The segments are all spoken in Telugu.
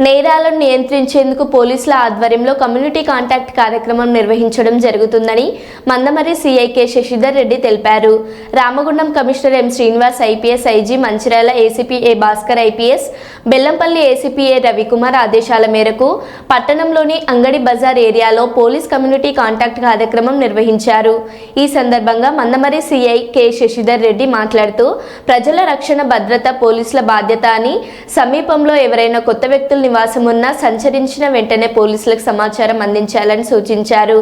నేరాలను నియంత్రించేందుకు పోలీసుల ఆధ్వర్యంలో కమ్యూనిటీ కాంటాక్ట్ కార్యక్రమం నిర్వహించడం జరుగుతుందని మందమరి సీఐకే శశిధర్ రెడ్డి తెలిపారు. Ramagundam commissioner M Srinivas IPS IG Mancherial ACP A Bhaskar IPS Bellampalli ACP A Ravikumar ఆదేశాల మేరకు పట్టణంలోని అంగడి బజార్ ఏరియాలో పోలీస్ కమ్యూనిటీ కాంటాక్ట్ కార్యక్రమం నిర్వహించారు. ఈ సందర్భంగా మందమరి సిఐ కె శశిధర్ రెడ్డి మాట్లాడుతూ ప్రజల రక్షణ భద్రత పోలీసుల బాధ్యత అని సమీపంలో ఎవరైనా కొత్త వ్యక్తులు నివాసం ఉన్నా సంచరించిన వెంటనే పోలీసులకు సమాచారం అందించాలని సూచించారు.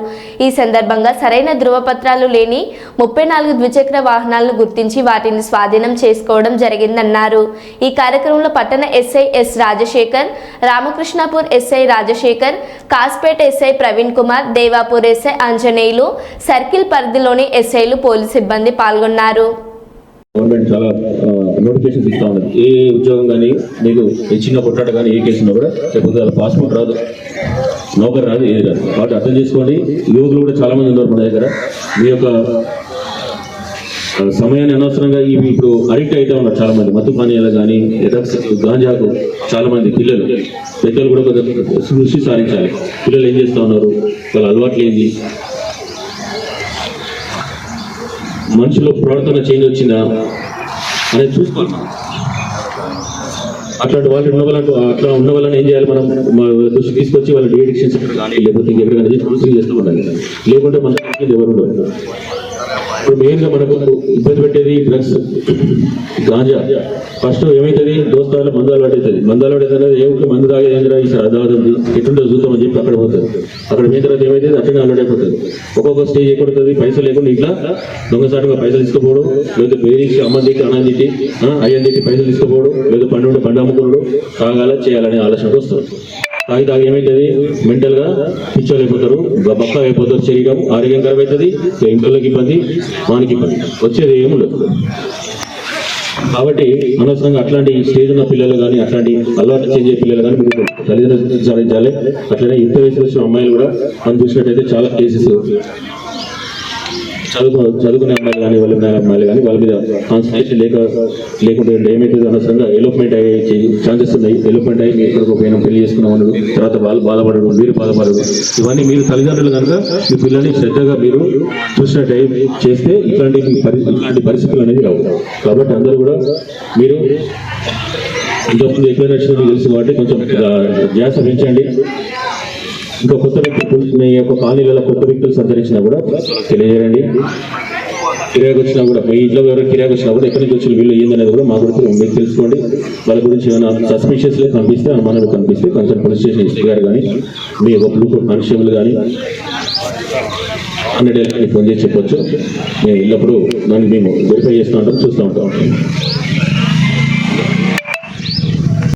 ఈ సందర్భంగా సరైన ధృవపత్రాలు లేని ముప్పై నాలుగు ద్విచక్ర వాహనాలను గుర్తించి వాటిని స్వాధీనం చేసుకోవడం జరిగిందన్నారు. ఈ కార్యక్రమంలో పట్టణ SI S Rajasekhar Ramakrishnapur SI Rajasekhar Kasipet SI Praveen Kumar Devapur SI Anjaneyulu circle పరిధిలోని ఎస్ఐలు పోలీసు సిబ్బంది పాల్గొన్నారు. గవర్నమెంట్ చాలా నోటిఫికేషన్ ఇస్తా ఉన్నది. ఏ ఉద్యోగం కానీ నీకు ఏ చిన్న కొట్టాట కానీ ఏ కేసు కూడా లేకపోతే పాస్పోర్ట్ రాదు. నౌకరు రాదు ఏది రాదు. కాబట్టి అర్థం చేసుకోండి. యువకులు కూడా చాలా మంది ఉన్నారు మన దగ్గర. మీ యొక్క సమయాన్ని అనవసరంగా ఇవి ఇప్పుడు అడిక్ట్ అవుతా ఉన్నారు చాలా మంది మత్తు పానీయాలు కానీ డ్రగ్స్ గాంజాకు చాలా మంది పిల్లలు. పెద్దలు కూడా కొంచెం దృష్టి సారించాలి పిల్లలు ఏం చేస్తూ ఉన్నారు? వాళ్ళ అలవాట్లు ఏంది? మనుషులు ప్రవర్తన చేంజ్ వచ్చిందా? అనేది చూసుకోవాలి అట్లాంటి వాళ్ళు ఉన్న అట్లా ఉన్న వాళ్ళని ఏం చేయాలి మనం? దృష్టి తీసుకొచ్చి వాళ్ళ డిఎడిక్షన్ సెంటర్ కానీ లేకపోతే ఇంకెక్కడ కానీ కౌన్సిలింగ్ చేస్తూ ఉండాలి. లేకుంటే మన ఎవరు ఉండరు. ఇప్పుడు మెయిన్గా మనకు ఇబ్బంది పెట్టేది డ్రగ్స్ గాంజా. ఫస్ట్ ఏమవుతుంది దోస్తాలు మందాలు పడుతుంది మందాలు పడేది అలవాటు అనేది ఏమిటి మందు తాగేది ఏంద్రా ఈ అదావుతుంది ఎటుండో చూద్దాం అని చెప్పి అక్కడ పోతుంది అక్కడ పోయిన తర్వాత ఏమైతుంది? అట్లనే అలవాటు అయిపోతుంది ఒక్కొక్క స్టేజ్ ఎక్కడుతుంది పైసలు లేకుండా ఇట్లా దొంగసాటుగా పైసలు తీసుకుపోవడం లేదా బేరీకి అమ్మ తిట్టి అన్నం తిట్టి అయ్యని తిట్టి పైసలు తీసుకుపోవడం లేదా పండు పండు అమ్ముకున్నాడు తాగాల చేయాలనే ఆలోచనకు వస్తుంది తాగి తాగి ఏమైతుంది మెంటల్గా పిచ్చోలు అయిపోతారు బక్క అయిపోతారు శరీరం ఆరోగ్యం ఖరాబ్ అవుతుంది ఇంట్లోకి ఇబ్బంది వానికి ఇబ్బంది. వచ్చేది లేదు కాబట్టి అనవసరంగా అట్లాంటి స్టేజ్ ఉన్న పిల్లలు కానీ అట్లాంటి అలవాటు చేసే పిల్లలు కానీ మీరు తల్లిదండ్రులు సాధించాలి అట్లనే యుక్త వయసులో వచ్చిన అమ్మాయిలు కూడా మనం చూసినట్టయితే చాలా కేసెస్ చదువుకు చదువుకునే అమ్మాయిలు కానీ వాళ్ళ అమ్మాయిలు కానీ వాళ్ళ మీద కాన్సన్ట్రేషన్ లేక లేకుంటే ఏమైతుంది అనవసరంగా ఎలోప్మెంట్ అయ్యే ఛాన్సెస్ ఉన్నాయి. ఎలోప్మెంట్ అయ్యి ఎక్కడికో పోయినా పెళ్ళి చేసుకున్నాం అనడు తర్వాత వాళ్ళు బాధపడడం మీరు బాధపడడం ఇవన్నీ మీరు తల్లిదండ్రులు కనుక మీ పిల్లల్ని శ్రద్ధగా మీరు చూసినట్టు చేస్తే ఇట్లాంటి ఇట్లాంటి పరిస్థితులు అనేది రావు. కాబట్టి అందరూ కూడా మీరు ఇంతకుముందు ఎక్కువ నచ్చింది తెలుసు కాబట్టి కొంచెం ధ్యాస పెంచండి. ఇంకా కొత్త వ్యక్తులు మీ యొక్క కాలనీలలో కొత్త వ్యక్తులు సంచరించినా కూడా తెలియజేయండి. కిరాయికి వచ్చినా కూడా మీ ఇంట్లో ఎవరు కిరాయికి వచ్చినా కూడా ఎక్కడి నుంచి వచ్చిన వీళ్ళు ఏందనేది కూడా మా గురించి మీరు తెలుసుకోండి. వాళ్ళ గురించి ఏమైనా సస్పిషియస్ కనిపిస్తే అనుమానాలు కనిపిస్తే కొంచెం పోలీస్ స్టేషన్ ఎస్పీ గారు కానీ మీ ఒక బ్లూ కానిస్టేబుల్ కానీ హండ్రెడ్ ఫోన్ చేసి చెప్పొచ్చు. మేము ఎల్లప్పుడూ దాన్ని మేము వెరిఫై చేస్తూ ఉంటాం చూస్తూ ఉంటాం.